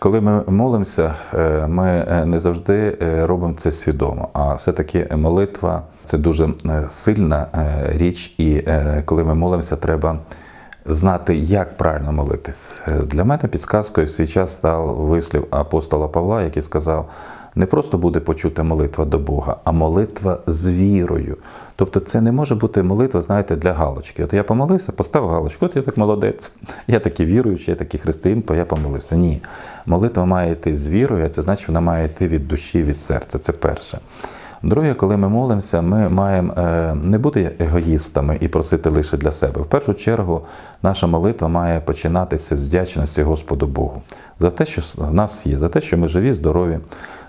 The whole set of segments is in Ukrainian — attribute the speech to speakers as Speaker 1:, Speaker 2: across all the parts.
Speaker 1: Коли ми молимося, е, ми е, не завжди е, робимо це свідомо, а все-таки молитва це дуже сильна річ, і коли ми молимося, треба знати, як правильно молитись. Е, Для мене підсказкою в свій час став вислів апостола Павла, який сказав: не просто буде почута молитва до Бога, а молитва з вірою. Тобто це не може бути молитва, знаєте, для галочки. От я помолився, поставив галочку, от я так молодець. Я такий віруючий, я такий християнин, бо я помолився. Ні. Молитва має йти з вірою, а це значить, вона має йти від душі, від серця. Це перше. Друге, коли ми молимося, ми маємо е, не бути егоїстами і просити лише для себе. В першу чергу, наша молитва має починатися з вдячності Господу Богу за те, що в нас є, за те, що ми живі, здорові,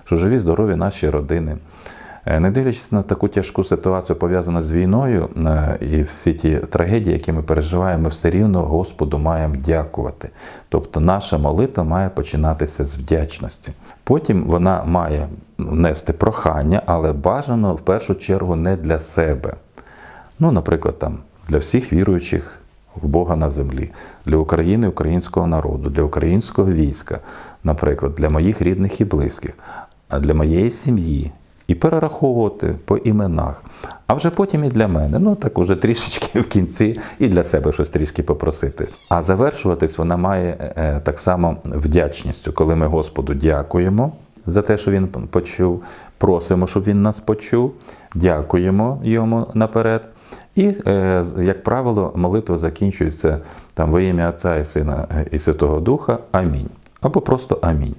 Speaker 1: що живі, здорові наші родини. Е, Не дивлячись на таку тяжку ситуацію, пов'язану з війною е, і всі ті трагедії, які ми переживаємо, ми все рівно Господу маємо дякувати. Тобто наша молитва має починатися з вдячності. Потім вона має нести прохання, але бажано в першу чергу не для себе. Ну, наприклад, там для всіх віруючих в Бога на землі, для України, українського народу, для українського війська, наприклад, для моїх рідних і близьких, а для моєї сім'ї. І перераховувати по іменах. А вже потім і для мене. Ну так уже трішечки в кінці, і для себе щось трішки попросити. А завершуватись вона має е, так само вдячністю, коли ми Господу дякуємо за те, що Він почув, просимо, щоб Він нас почув, дякуємо йому наперед. І, е, як правило, молитва закінчується там во ім'я Отця і Сина е, і Святого Духа. Амінь. Або просто амінь.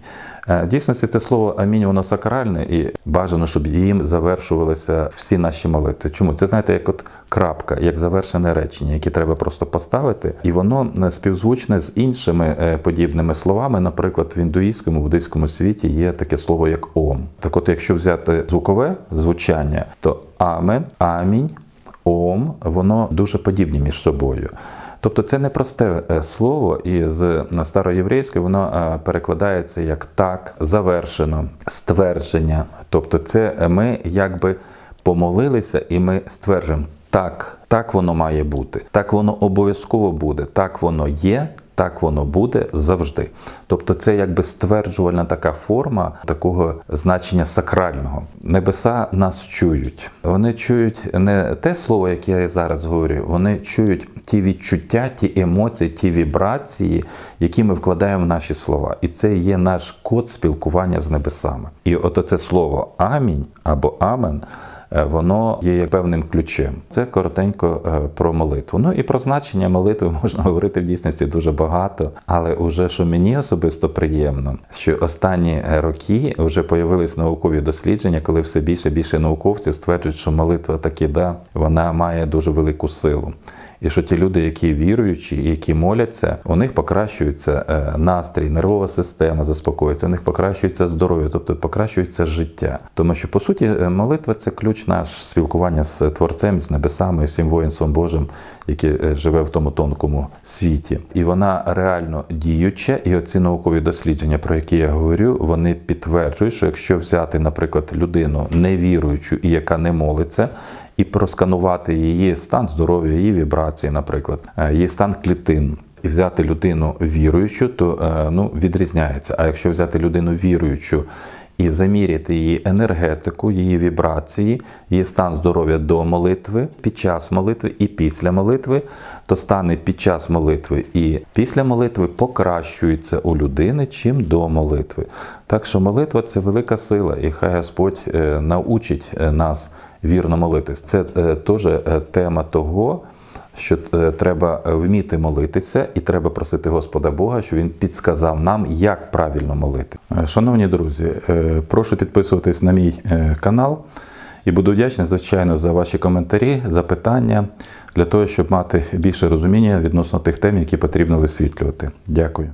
Speaker 1: Е, дійсності це слово амінь, воно сакральне і бажано, щоб їм завершувалися всі наші молитви. Чому? Це знаєте, як от крапка, як завершене речення, яке треба просто поставити, і воно е, співзвучне з іншими е, подібними словами. Наприклад, в індуїзькому, буддийському світі є таке слово як ом. Так от, якщо взяти звукове звучання, то амен, амінь, ом, воно дуже подібні між собою. Тобто це не просте е, слово, і з на староєврейської воно е, перекладається як так, завершено, ствердження. Тобто, це е, ми якби помолилися, і ми стверджуємо так, так воно має бути, так воно обов'язково буде, так воно є. Так воно буде завжди. Тобто це якби стверджувальна така форма такого значення сакрального. Небеса нас чують. Вони чують не те слово, яке я зараз говорю, вони чують ті відчуття, ті емоції, ті вібрації, які ми вкладаємо в наші слова. І це є наш код спілкування з небесами. І от це слово амінь або амен. Е, Воно є як певним ключем. Це коротенько е, про молитву. Ну і про значення молитви можна говорити в дійсності дуже багато. Але уже що мені особисто приємно, що останні е, роки вже появились наукові дослідження, коли все більше і більше науковців стверджують, що молитва таки да, вона має дуже велику силу. І що ті люди, які віруючі, які моляться, у них покращується настрій, нервова система заспокоюється, у них покращується здоров'я, тобто покращується життя. Тому що по суті молитва це ключ наш спілкування з творцем, з небесами, з всім воїнством Божим, яке е, живе в тому тонкому світі. І вона реально діюча. І оці наукові дослідження, про які я говорю, вони підтверджують, що якщо взяти, наприклад, людину невіруючу і яка не молиться і просканувати її стан здоров'я, її вібрації, наприклад, е, її стан клітин. І взяти людину віруючу, то е, ну, відрізняється. А якщо взяти людину віруючу і заміряти її енергетику, її вібрації, її стан здоров'я до молитви, під час молитви і після молитви, то стани під час молитви і після молитви покращуються у людини, чим до молитви. Так що молитва це велика сила, і хай Господь е, научить е, нас вірно молитись. Це е, теж тема того, що е, треба вміти молитися, і треба просити Господа Бога, щоб він підсказав нам, як правильно молити. Е, Шановні друзі, е, прошу підписуватись на мій е, канал. І буду вдячний, звичайно, за ваші коментарі, запитання для того, щоб мати більше розуміння відносно тих тем, які потрібно висвітлювати. Дякую.